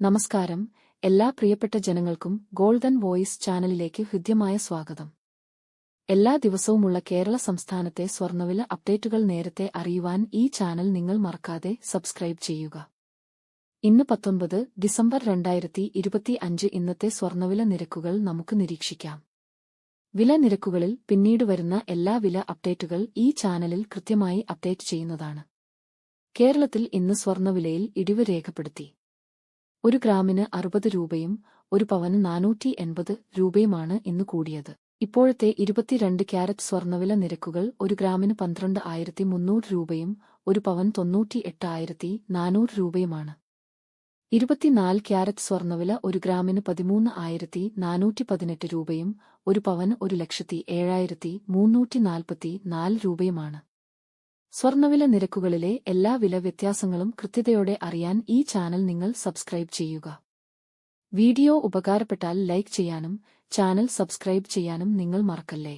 നമസ്കാരം. എല്ലാ പ്രിയപ്പെട്ട ജനങ്ങൾക്കും ഗോൾഡൻ വോയിസ് ചാനലിലേക്ക് ഹൃദ്യമായ സ്വാഗതം. എല്ലാ ദിവസവുമുള്ള കേരള സംസ്ഥാനത്തെ സ്വർണവില അപ്ഡേറ്റുകൾ നേരത്തെ അറിയുവാൻ ഈ ചാനൽ നിങ്ങൾ മറക്കാതെ സബ്സ്ക്രൈബ് ചെയ്യുക. ഇന്ന് പത്തൊൻപത് ഡിസംബർ രണ്ടായിരത്തി ഇരുപത്തി അഞ്ച് ഇന്നത്തെ സ്വർണവില നിരക്കുകൾ നമുക്ക് നിരീക്ഷിക്കാം. വില നിരക്കുകളിൽ പിന്നീട് വരുന്ന എല്ലാ വില അപ്ഡേറ്റുകൾ ഈ ചാനലിൽ കൃത്യമായി അപ്ഡേറ്റ് ചെയ്യുന്നതാണ്. കേരളത്തിൽ ഇന്ന് സ്വർണവിലയിൽ ഇടിവ് രേഖപ്പെടുത്തി. ഒരു ഗ്രാമിന് അറുപത് രൂപയും ഒരു പവന് നാനൂറ്റി എൺപത് രൂപയുമാണ് ഇന്ന് കൂടിയത്. ഇപ്പോഴത്തെ ഇരുപത്തിരണ്ട് ക്യാരറ്റ് സ്വർണവില നിരക്കുകൾ ഒരു ഗ്രാമിന് പന്ത്രണ്ട് ആയിരത്തി മുന്നൂറ് രൂപയും ഒരു പവൻ തൊണ്ണൂറ്റി എട്ടായിരത്തി നാനൂറ് രൂപയുമാണ്. ഇരുപത്തിനാല് ക്യാരറ്റ് സ്വർണവില ഒരു ഗ്രാമിന് പതിമൂന്ന് ആയിരത്തി നാനൂറ്റി പതിനെട്ട് രൂപയും ഒരു പവന് ഒരു ലക്ഷത്തി ഏഴായിരത്തി മുന്നൂറ്റി നാൽപ്പത്തി നാല് രൂപയുമാണ്. സ്വർണവില നിരക്കുകളിലെ എല്ലാ വില വ്യത്യാസങ്ങളും കൃത്യതയോടെ അറിയാൻ ഈ ചാനൽ നിങ്ങൾ സബ്സ്ക്രൈബ് ചെയ്യുക. വീഡിയോ ഉപകാരപ്പെട്ടാൽ ലൈക്ക് ചെയ്യാനും ചാനൽ സബ്സ്ക്രൈബ് ചെയ്യാനും നിങ്ങൾ മറക്കല്ലേ?